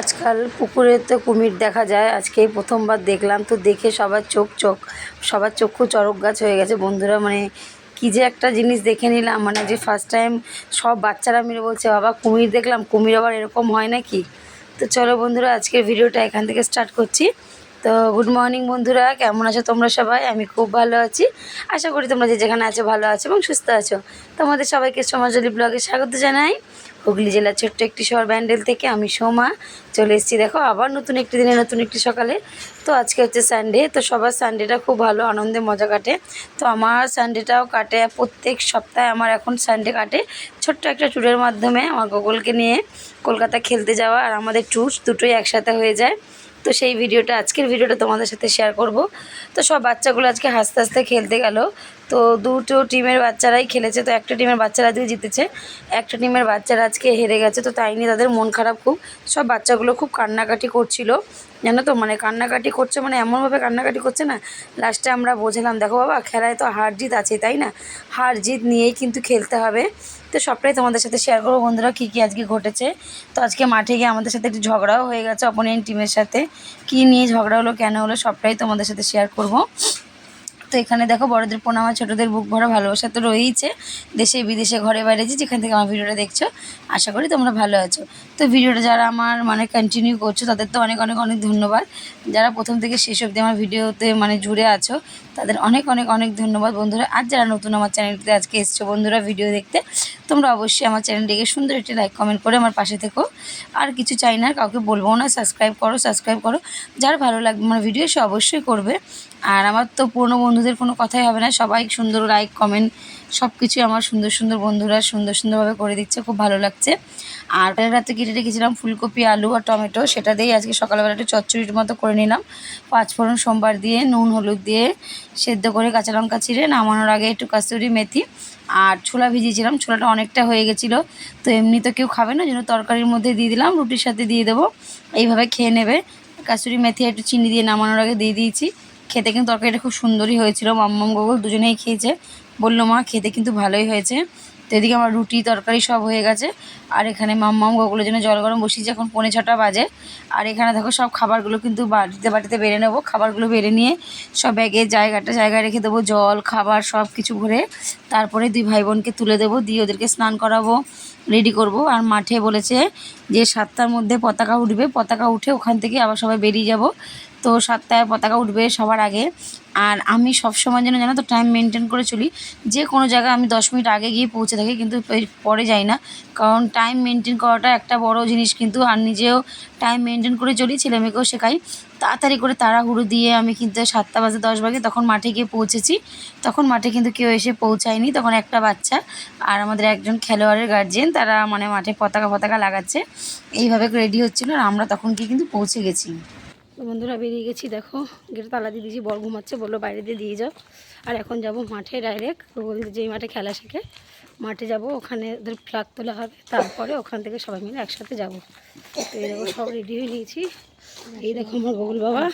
আজকাল পুকুরে তো কুমির দেখা যায়, আজকেই প্রথমবার দেখলাম, তো দেখে সবার চোখ চোখ, সবার চক্ষু চরক গাছ হয়ে গেছে। বন্ধুরা মানে কি যে একটা জিনিস দেখে নিলাম মানে যে ফার্স্ট টাইম সব বাচ্চারা মিলে বলছে, বাবা, কুমির দেখলাম, কুমির আবার এরকম হয় নাকি? তো চলো বন্ধুরা, আজকের ভিডিওটা এখান থেকে স্টার্ট করছি। তো গুড মর্নিং বন্ধুরা, কেমন আছো তোমরা সবাই? আমি খুব ভালো আছি। আশা করি তোমরা যে যেখানে আছো ভালো আছো এবং সুস্থ আছো। তোমাদের সবাইকে সমাজলি ব্লগে স্বাগত জানাই। হুগলি জেলার ছোট্ট একটি শহর ব্যান্ডেল থেকে আমি সোমা। চলে এসেছি, দেখো, আবার নতুন একটি দিনে, নতুন একটি সকালে। তো আজকে হচ্ছে সানডে তো সবার সানডেটা খুব ভালো, আনন্দে মজা কাটে। তো আমার সানডেটাও কাটে, প্রত্যেক সপ্তাহে আমার এখন সানডে কাটে। ছোট্ট একটা ট্যুরের মাধ্যমে আমার গোগলকে নিয়ে কলকাতা খেলতে যাওয়া আর আমাদের ট্যুর দুটোই একসাথে হয়ে যায়। তো সেই ভিডিওটা, আজকের ভিডিওটা তোমাদের সাথে শেয়ার করব। তো সব বাচ্চাগুলো আজকে হাসতে হাসতে খেলতে গেল। তো দুটো টিমের বাচ্চারাই খেলেছে, তো একটা টিমের বাচ্চারা দিয়ে জিতেছে, একটা টিমের বাচ্চারা আজকে হেরে গেছে। তো তাই নিয়ে তাদের মন খারাপ খুব। সব বাচ্চাগুলো খুব কান্নাকাটি করছিল, জানো তো? মানে কান্নাকাটি করছে মানে এমনভাবে কান্নাকাটি করছে না। লাস্টে আমরা বোঝালাম, দেখো বাবা, খেলায় তো হার জিত আছে, তাই না? হার জিত নিয়েই কিন্তু খেলতে হবে। তো সবটাই তোমাদের সাথে শেয়ার করব। বন্ধুরা, কী কী আজকে ঘটেছে? তো আজকে মাঠে গিয়ে আমাদের সাথে একটু ঝগড়াও হয়ে গেছে অপোনেন্ট টিমের সাথে। কী নিয়ে ঝগড়া হলো, কেন হলো, সবটাই তোমাদের সাথে শেয়ার করব। তো এখানে দেখো, বড়দের প্রণাম আর ছোটোদের বুক ভরা ভালোবাসা তো রয়েইছে। দেশে বিদেশে ঘরে বাইরে যেখান থেকে আমার ভিডিওটা দেখছ, আশা করি তোমরা ভালো আছো। তো ভিডিওটা যারা আমার মানে কন্টিনিউ করছ, তাদের তো অনেক অনেক অনেক ধন্যবাদ। যারা প্রথম থেকে শেষ অবধি আমার ভিডিওতে মানে জুড়ে আছো, তাদের অনেক অনেক অনেক ধন্যবাদ বন্ধুরা। আর যারা নতুন আমার চ্যানেলটিতে আজকে এসছো বন্ধুরা ভিডিও দেখতে, তোমরা অবশ্যই আমার চ্যানেলটিকে সুন্দর একটি লাইক কমেন্ট করে আমার পাশে থেকো। আর কিছু চাই না, কাউকে বলব না সাবস্ক্রাইব করো সাবস্ক্রাইব করো। যার ভালো লাগবে আমার ভিডিও সে অবশ্যই করবে। আর আমার তো পুরনো বন্ধুদের কোনো কথাই হবে না, সবাই সুন্দর লাইক কমেন্ট সব কিছুই আমার সুন্দর সুন্দর বন্ধুরা সুন্দর, সুন্দরভাবে করে দিচ্ছে, খুব ভালো লাগছে। আর রাতে কেটে রেখেছিলাম ফুলকপি, আলু আর টমেটো। সেটা দিয়েই আজকে সকালবেলা একটু চচ্চড়ির মতো করে নিলাম। পাঁচফোড়ন সোমবার দিয়ে, নুন, হলুদ দিয়ে সেদ্ধ করে কাঁচা লঙ্কা চিড়ে নামানোর আগে একটু কাস্তুরি মেথি আর ছোলা ভিজিয়েছিলাম। ছোলাটা অনেকটা হয়ে গেছিল, তো এমনি তো কেউ খাবে না জন্য তরকারির মধ্যে দিয়ে দিলাম, রুটির সাথে দিয়ে দেবো। এইভাবে খেয়ে নেবে। কাস্তুরি মেথি একটু চিনি দিয়ে নামানোর আগে দিয়ে দিয়েছি। খেতে কিন্তু তরকারিটা খুব সুন্দরই হয়েছিল। মাম্মাম গোগল দুজনেই খেয়েছে। বলল, মা, খেতে কিন্তু ভালোই হয়েছে। তো এদিকে আমার রুটি, তরকারি সব হয়ে গেছে। আর এখানে মাম্মাম গোগুলোর জন্য জল গরম বসিয়েছি, এখন পৌনে ছটা বাজে। আর এখানে দেখো সব খাবারগুলো কিন্তু বাটিতে বাটিতে বেড়ে নেব। খাবারগুলো বেড়ে নিয়ে সব ব্যাগের জায়গাটা জায়গায় রেখে দেবো, জল, খাবার সব কিছু ভরে। তারপরে দুই ভাই বোনকে তুলে দেবো, দিয়ে ওদেরকে স্নান করাবো, রেডি করব। আর মাঠে বলেছে যে সাতটার মধ্যে পতাকা উঠবে। পতাকা উঠে ওখান থেকে আবার সবাই বেরিয়ে যাব। তো সাতটায় পতাকা উঠবে সবার আগে। আর আমি সব সময় যেন, জানো তো টাইম মেনটেন করে চলি। যে কোনো জায়গায় আমি দশ মিনিট আগে গিয়ে পৌঁছে থাকি, কিন্তু পরে যাই না। কারণ টাইম মেনটেন করাটা একটা বড় জিনিস কিন্তু, আর নিজেও টাইম মেনটেন করে চলি, ছেলেমেয়েকেও শেখাই। তাড়াতাড়ি করে তাড়াহুড়ো দিয়ে আমি কিন্তু সাতটা বাজে দশ বাজে তখন মাঠে গিয়ে পৌঁছেছি। তখন মাঠে কিন্তু কেউ এসে পৌঁছায়নি, তখন একটা বাচ্চা আর আমাদের একজন খেলোয়াড়ের গার্জেন তারা মানে মাঠে পতাকা পতাকা লাগাচ্ছে। এইভাবে রেডি হচ্ছিল আর আমরা তখন গিয়ে কিন্তু পৌঁছে গেছি। বন্ধুরা বেরিয়ে গেছি দেখো। গেটে তালা দিয়ে দিয়েছি বর ঘুমাচ্ছে বলল বাইরে দিয়ে দিয়ে যাও। আর এখন যাব মাঠে ডাইরেক্ট বলতে যেই মাঠে খেলা শেখে। মাঠে যাব ওখানে ওদের ফ্ল্যাগ তোলা হবে। তারপরে ওখান থেকে সবাই মিলে একসাথে যাব। তো এই দেখো সব রেডি হয়ে নিয়েছি। এই দেখো আমার বগুল বাবা।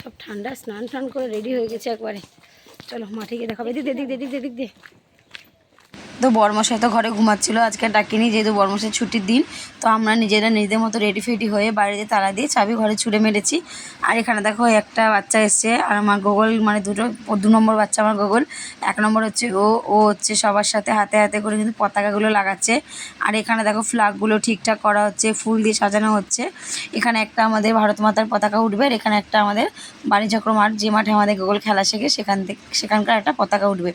সব ঠান্ডা স্নান টান করে রেডি হয়ে গেছে একবারে। চলো মাঠে গিয়ে দেখাবে। দিদি দিয়ে, এদিক দিয়ে, দিয়ে। তো বরমশাই তো ঘরে ঘুমাচ্ছিল, আজকে ডাকিনি যেহেতু বরমশাই ছুটির দিন। তো আমরা নিজেরা নিজেদের মতো রেডি ফেডি হয়ে বাড়িতে তালা দিয়ে চাবি ঘরে ছুঁড়ে মেরেছি। আর এখানে দেখো একটা বাচ্চা এসছে, আর আমার গোগল মানে দুটো দু নম্বর বাচ্চা আমার গোগল, এক নম্বর হচ্ছে ও ও হচ্ছে সবার সাথে হাতে হাতে করে কিন্তু পতাকাগুলো লাগাচ্ছে। আর এখানে দেখো ফ্ল্যাগগুলো ঠিকঠাক করা হচ্ছে, ফুল দিয়ে সাজানো হচ্ছে। এখানে একটা আমাদের ভারত মাতার পতাকা উঠবে, আর এখানে একটা আমাদের বাণিচক্র মাঠ, যে মাঠে আমাদের গোগল খেলা শেখে, সেখান থেকে, সেখানকার একটা পতাকা উঠবে।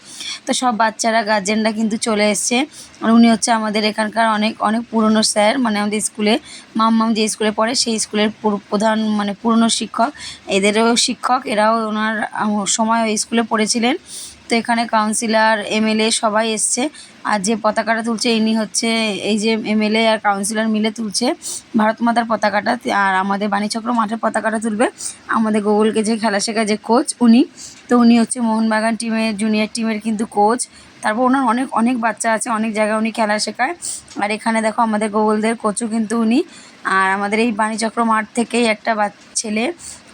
তো সব বাচ্চারা গার্জেনরা কিন্তু চলে এসছে। আর উনি হচ্ছে আমাদের এখানকার অনেক অনেক পুরনো স্যার মানে আমাদের স্কুলে মাম্মাম যে স্কুলে পড়ে, সেই স্কুলের পুরো, প্রধান মানে পুরনো শিক্ষক। এদেরও শিক্ষক, এরাও ওনার সময় ওই স্কুলে পড়েছিলেন। তো এখানে কাউন্সিলর এমএলএ সবাই এসছে। আর যে পতাকাটা তুলছে, ইনি হচ্ছে এই যে এমএলএ আর কাউন্সিলর মিলে তুলছে ভারত মাতার পতাকাটা, আর আমাদের বাণীচক্র মাঠের পতাকাটা তুলবে। আমাদের গুগলকে যে খেলা শেখায় যে কোচ উনি, তো উনি হচ্ছে মোহনবাগান টিমের জুনিয়র টিমের কিন্তু কোচ তারপর ওনার অনেক অনেক বাচ্চা আছে, অনেক জায়গায় উনি খেলা শেখায়। আর এখানে দেখো আমাদের গোগলদের কোচও কিন্তু উনি। আর আমাদের এই বাণীচক্র মাঠ থেকেই একটা ছেলে,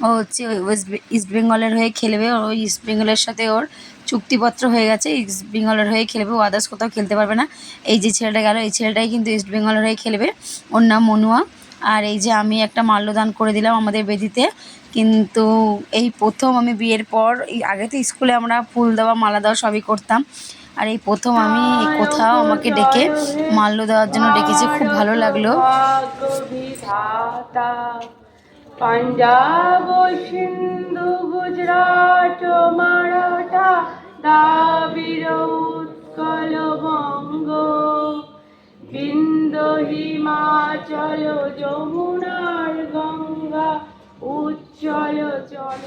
ও হচ্ছে ওয়েস্ট ইস্ট বেঙ্গলের হয়ে খেলবে। ওই ইস্ট বেঙ্গলের সাথে ওর চুক্তিপত্র হয়ে গেছে, ইস্ট বেঙ্গলের হয়ে খেলবে। ও আদার্স কোথাও খেলতে পারবে না। এই যে ছেলেটা গেল, এই ছেলেটাই কিন্তু ইস্ট বেঙ্গলের হয়ে খেলবে। ওর নাম মনুয়া। আর এই যে আমি একটা মাল্যদান করে দিলাম আমাদের বেদিতে। কিন্তু এই প্রথম আমি বিয়ের পর আগে তো স্কুলে আমরা ফুল দেওয়া, মালা দেওয়া সবই করতাম। আর এই প্রথম আমি কোথাও আমাকে ডেকে মাল্য দেওয়ার জন্য ডেকেছে, খুব ভালো লাগল। পাঞ্জাব, সিন্ধু, গুজরাট, মারাঠা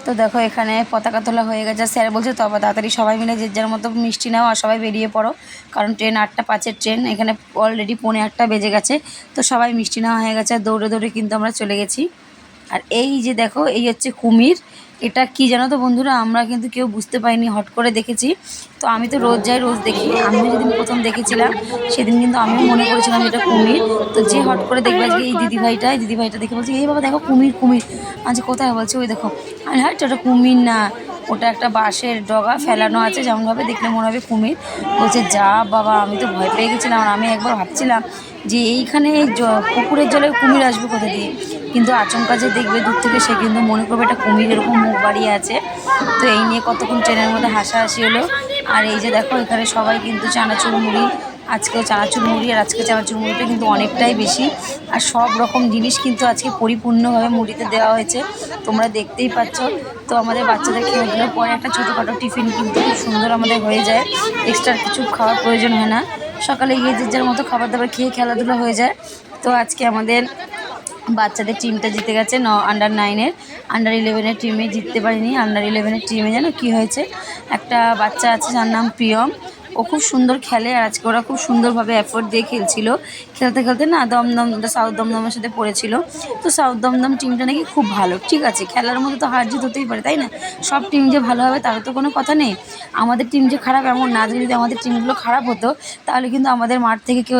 তো দেখো, এখানে পতাকা তোলা হয়ে গেছে। স্যার বলছে, তবে তাড়াতাড়ি সবাই মিলে যে যার মতো মিষ্টি নাও আর সবাই বেরিয়ে পড়ো। কারণ ট্রেন আটটা পাঁচের ট্রেন, এখানে অলরেডি পৌনে আটটা বেজে গেছে। তো সবাই মিষ্টি নেওয়া হয়ে গেছে। দৌড়ে দৌড়ে কিন্তু আমরা চলে গেছি। আর এই যে দেখো, এই হচ্ছে কুমির। এটা কি জানো তো বন্ধুরা? আমরা কিন্তু কেউ বুঝতে পারিনি, হট করে দেখেছি। তো আমি তো রোজ যাই, রোজ দেখি। আমিও যেদিন প্রথম দেখেছিলাম, সেদিন কিন্তু আমিও মনে করেছিলাম এটা কুমির। তো যে হট করে দেখবে আজকে এই দিদিভাইটা এই দিদিভাইটা দেখে বলছে, এই বাবা, দেখো কুমির কুমির। আচ্ছা কোথায়? বলছে, ওই দেখো। আমি হ্যাঁ ওটা কুমির না। ওটা একটা বাঁশের ডগা ফেলানো আছে, যেমনভাবে দেখলে মনে হবে কুমির। বলছে, যা বাবা, আমি তো ভয় পেয়ে গেছিলাম। আর আমি একবার ভাবছিলাম যে এইখানে পুকুরের জলে কুমির আসবে কোথা দিয়ে? কিন্তু আচমকা যে দেখবে দূর থেকে, সে কিন্তু মনে করবে এটা কুমির, এরকম মুখ বাড়িয়ে আছে। তো এই নিয়ে কতক্ষণ ট্রেনের মধ্যে হাসাহাসি হলো। আর এই যে দেখো, এখানে সবাই কিন্তু চানাচুর মুড়ি আজকে চানাচুর মুড়ি আর আজকে চানাচুর মুড়িটা কিন্তু অনেকটাই বেশি। আর সব রকম জিনিস কিন্তু আজকে পরিপূর্ণভাবে মুড়িতে দেওয়া হয়েছে। তোমরা দেখতেই পাচ্ছ। তো আমাদের বাচ্চাদের দিলে পরে একটা ছোটোখাটো টিফিন কিন্তু খুব সুন্দর আমাদের হয়ে যায়। এক্সট্রা কিছু খাওয়ার প্রয়োজন হয় না। সকালে গিয়ে যে যার মতো খাবার দাবার খেয়ে খেলাধুলা হয়ে যায়। তো আজকে আমাদের বাচ্চাদের টিমটা জিতে গেছে, ন আন্ডার নাইনের আন্ডার ইলেভেনের টিমে জিততে পারিনি। আন্ডার ইলেভেনের টিমে যেন কী হয়েছে? একটা বাচ্চা আছে যার নাম প্রিয়ম। ও খুব সুন্দর খেলে আর আজকে ওরা খুব সুন্দরভাবে এফোর্ট দিয়ে খেলছিল। খেলতে খেলতে না দমদম সাউথ দমদমের সাথে পড়েছিল। তো সাউথ দমদম টিমটা নাকি খুব ভালো। ঠিক আছে, খেলার মধ্যে তো হার জিত হতেই পারে, তাই না? সব টিম যে ভালো হবে তার তো কোনো কথা নেই। আমাদের টিম যে খারাপ এমন না, যদি আমাদের টিমগুলো খারাপ হতো, তাহলে কিন্তু আমাদের মাঠ থেকে কেউ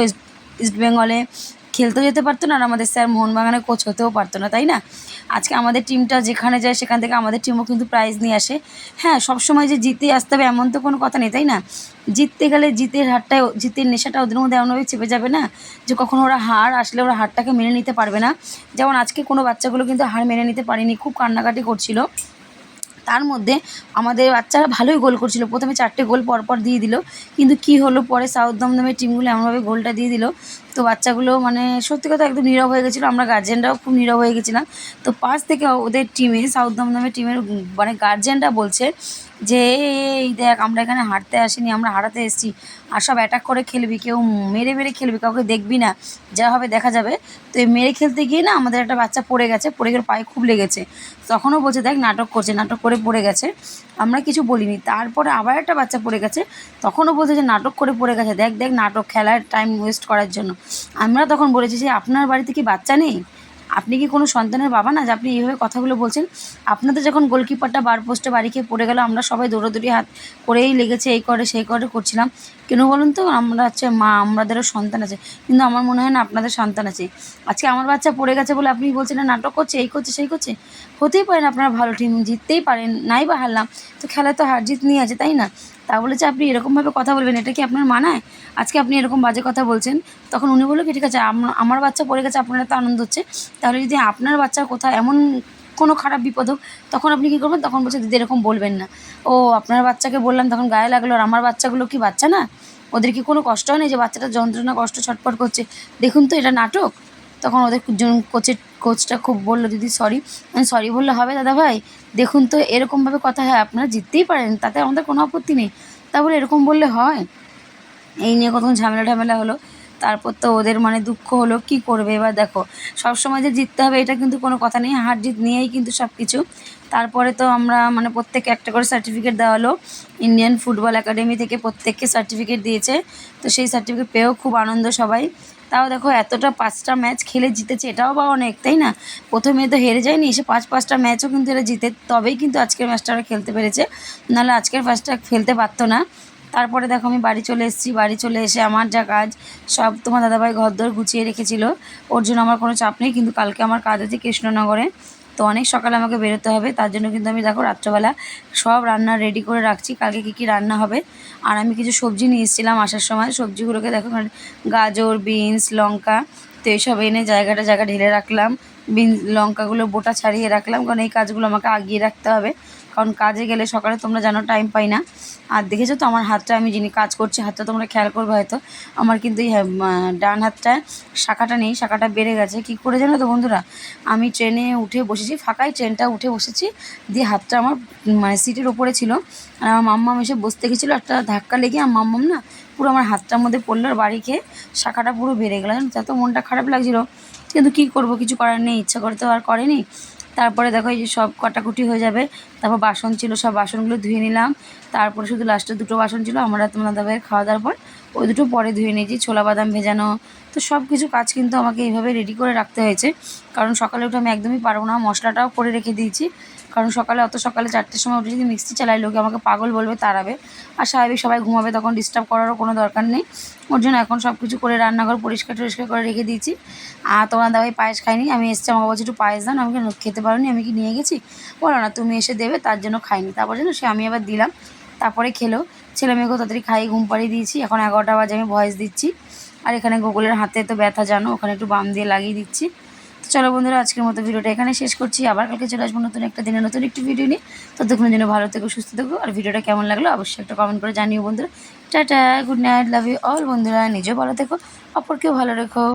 ইস্ট বেঙ্গলে খেলতেও যেতে পারতো না আর আমাদের স্যার মোহনবাগানের কোচ হতেও পারতো না, তাই না? আজকে আমাদের টিমটা যেখানে যায় সেখান থেকে আমাদের টিমও কিন্তু প্রাইজ নিয়ে আসে। হ্যাঁ সবসময় যে জিতে আসতে হবে এমন তো কোনো কথা নেই, তাই না? জিততে গেলে জিতের হারটায় জিতের নেশাটা ওদের মধ্যে এমনভাবে চেপে যাবে না, যে কখনো ওরা হার আসলে ওরা হারটাকে মেনে নিতে পারবে না। যেমন আজকে কোনো বাচ্চাগুলো কিন্তু হার মেনে নিতে পারেনি, খুব কান্নাকাটি করছিল। তার মধ্যে আমাদের বাচ্চারা ভালোই গোল করছিল, প্রথমে চারটে গোল পরপর দিয়ে দিল, কিন্তু কি হলো পরে সাউথ দমদমের টিমগুলো এমনভাবে গোলটা দিয়ে দিল। তো বাচ্চাগুলো মানে সত্যি কথা একদম নীরব হয়ে গেছিল। আমরা গার্জেনরাও খুব নীরব হয়ে গেছিলাম। তো পাঁচ থেকে ওদের টিমে সাউথ দমদমের টিমের মানে গার্জেনরা বলছে যে, এই দেখ, আমরা এখানে হাঁটতে আসিনি, আমরা হারাতে এসেছি। আর সব অ্যাটাক করে খেলবি, কেউ মেরে মেরে খেলবি, কাউকে দেখবি না। যা হবে দেখা যাবে। তো এই মেরে খেলতে গিয়ে না আমাদের একটা বাচ্চা পড়ে গেছে, পড়ে গিয়ে পায়ে খুব লেগেছে। তখনও বলছে, দেখ, নাটক করছে, নাটক করে পড়ে গেছে। আমরা কিছু বলিনি। তারপরে আবার একটা বাচ্চা পড়ে গেছে। তখনও বলছে যে, নাটক করে পড়ে গেছে। দেখ দেখ, নাটক, খেলার টাইম ওয়েস্ট করার জন্য। আমরা তখন বলেছি যে, আপনার বাড়িতে কি বাচ্চা নেই? আপনি কি কোনো সন্তানের বাবা না? যে আপনি এইভাবে কথাগুলো বলছেন। আপনাদের যখন গোলকিপারটা বার পোস্টে বাড়ি খেয়ে পড়ে গেল, আমরা সবাই দৌড়াদৌড়ি হাত করেই লেগেছে, এই করে সেই করে করছিলাম। কেন বলুন তো, আমরা হচ্ছে মা, আমাদেরও সন্তান আছে। কিন্তু আমার মনে হয় না আপনাদের সন্তান আছে। আজকে আমার বাচ্চা পড়ে গেছে বলে আপনি বলছেন নাটক করছে, এই করছে, সেই করছে। হতেই পারেন আপনারা ভালো টিম জিততেই পারেন, নাই বা হারলাম। তো খেলায় তো হার জিত নিয়ে আছে, তাই না? তা বলে যে, আপনি এরকমভাবে কথা বলবেন, এটা কি আপনার মানায়? আজকে আপনি এরকম বাজে কথা বলছেন, তখন উনি বলল কি, ঠিক আছে, আম- আমার বাচ্চা পড়ে গেছে, আপনার তো আনন্দ হচ্ছে। তাহলে যদি আপনার বাচ্চার কোথাও এমন কোনো খারাপ বিপদ হোক, তখন আপনি কী করবেন? তখন বলছে, দিদি, এরকম বলবেন না। ও, আপনার বাচ্চাকে বললাম, তখন গায়ে লাগল, আর আমার বাচ্চাগুলো কি বাচ্চা না? ওদের কি কোনো কষ্ট হয় না যে বাচ্চাটা যন্ত্রণা, কষ্ট ছটফট করছে? দেখুন তো, এটা নাটক। তখন ওদের কোচের কোচটা খুব বলল, দিদি সরি সরি বললে হবে দাদা ভাই। দেখুন তো এরকমভাবে কথা হয়, আপনারা জিততেই পারেন, তাতে আমাদের কোনো আপত্তি নেই। তা বলে এরকম বললে হয়? এই নিয়ে কত ঝামেলা ঝামেলা হলো। তারপর তো ওদের মানে দুঃখ হলো, কি করবে? এবার দেখো সব সময় যে জিততে হবে, এটা কিন্তু কোনো কথা নেই। হার জিত নিয়েই কিন্তু সব কিছু তারপরে তো আমরা মানে প্রত্যেকে একটা করে সার্টিফিকেট দেওয়া হলো। ইন্ডিয়ান ফুটবল একাডেমি থেকে প্রত্যেককে সার্টিফিকেট দিয়েছে। তো সেই সার্টিফিকেট পেয়েও খুব আনন্দ সবাই। তাও দেখো এতটা পাঁচটা ম্যাচ খেলে জিতেছে, এটাও বা অনেক, তাই না? প্রথমে তো হেরে যায়নি, এসে পাঁচ, পাঁচটা ম্যাচও কিন্তু এরা জিতে, তবেই কিন্তু আজকের ম্যাচটা ওরা খেলতে পেরেছে। নাহলে আজকের ম্যাচটা খেলতে পারতো না। তারপরে দেখো আমি বাড়ি চলে এসেছি, বাড়ি চলে এসে আমার যা কাজ, সব তোমার দাদাভাই ঘরদোর গুছিয়ে রেখেছিল। ওর জন্য আমার কোনো চাপ নেই, কিন্তু কালকে আমার কাজ আছে কৃষ্ণনগরে। তো অনেক সকালে আমাকে বেরোতে হবে, তার জন্য কিন্তু আমি দেখো রাত্রবেলা সব রান্না রেডি করে রাখছি, কালকে কী কী রান্না হবে। আর আমি কিছু সবজি নিয়ে এসেছিলাম আসার সময়, সবজিগুলোকে দেখো গাজর, বিনস, লঙ্কা, তো এইসব এনে জায়গাটা জায়গা ঢেলে রাখলাম বিন লঙ্কাগুলো বোটা ছাড়িয়ে রাখলাম, কারণ এই কাজগুলো আমাকে আগিয়ে রাখতে হবে। কারণ কাজে গেলে সকালে তোমরা জানো টাইম পাই না। আর দেখেছ তো আমার হাতটা আমি যিনি কাজ করছি হাতটা তোমরা খেয়াল করবে হয়তো। আমার কিন্তু এই হ্যাঁ, ডান হাতটা শাখাটা নেই শাখাটা বেড়ে গেছে। কী করে জানো তো বন্ধুরা? আমি ট্রেনে উঠে বসেছি ফাঁকাই ট্রেনটা উঠে বসেছি দিয়ে হাতটা আমার মানে সিটের ওপরে ছিল। আর আমার মাম্মাম এসে বসতে গেছিল একটা ধাক্কা লেগে আমার মাম্মাম না পুরো আমার হাতটার মধ্যে পড়ল আর বাড়ি খেয়ে শাখাটা পুরো বেড়ে গেলো। জানো তো মনটা খারাপ লাগছিল। কিন্তু কী করব কিছু করার নেই ইচ্ছা করে তো আর করেনি। তারপরে দেখো এই যে সব কটাকুটি হয়ে যাবে। তারপর বাসন ছিল, সব বাসনগুলো ধুয়ে নিলাম। তারপরে শুধু লাস্টে দুটো বাসন ছিল, আমরা তোমাদের খাওয়া দাওয়ার পর ওই দুটো পরে ধুয়ে নিয়েছি ছোলা বাদাম ভেজানো তো সব কিছু কাজ কিন্তু আমাকে এইভাবে রেডি করে রাখতে হয়েছে। কারণ সকালে উঠে আমি একদমই পারব না মশলাটাও করে রেখে দিয়েছি। কারণ সকালে অত সকালে চারটের সময় উঠে যদি মিক্সি চালাই লোকে আমাকে পাগল বলবে তাড়াবে। আর স্বাভাবিক সবাই ঘুমাবে তখন ডিস্টার্ব করারও কোনো দরকার নেই। ওর জন্য এখন সব কিছু করে রান্নাঘর পরিষ্কার টরিষ্কার করে রেখে দিয়েছি। আর তোমার দাবাই পায়েস খাইনি আমি এসছি আমাকে বলছি একটু পায়েস দাও না, আমাকে খেতে পারোনি আমি কি নিয়ে গেছি? বলো না তুমি এসে দেবে তার জন্য খাইনি তারপর যেন সে আমি আবার দিলাম তারপরে খেলো। ছেলে মেয়েকেও তাড়াতাড়ি খাইয়ে ঘুম পাড়িয়ে দিয়েছি। এখন এগারোটা বাজে, আমি ভয়েস দিচ্ছি। আর এখানে গোকুলের হাতে তো ব্যথা, জানো? ওখানে একটু বাম দিয়ে লাগিয়ে দিচ্ছি। তো চলো বন্ধুরা, আজকের মতো ভিডিওটা এখানে শেষ করছি। আবার কালকে চলে আসব নতুন একটা দিনে নতুন একটি ভিডিও নিয়ে। ততক্ষণের জন্য ভালো থেকো, সুস্থ থেকো। আর ভিডিওটা কেমন লাগল অবশ্যই একটা কমেন্ট করে জানিও বন্ধুরা। Tata good night love you all বন্ধুরা। নিজেও ভালো থেকো, অপরকেও ভালো রেখো।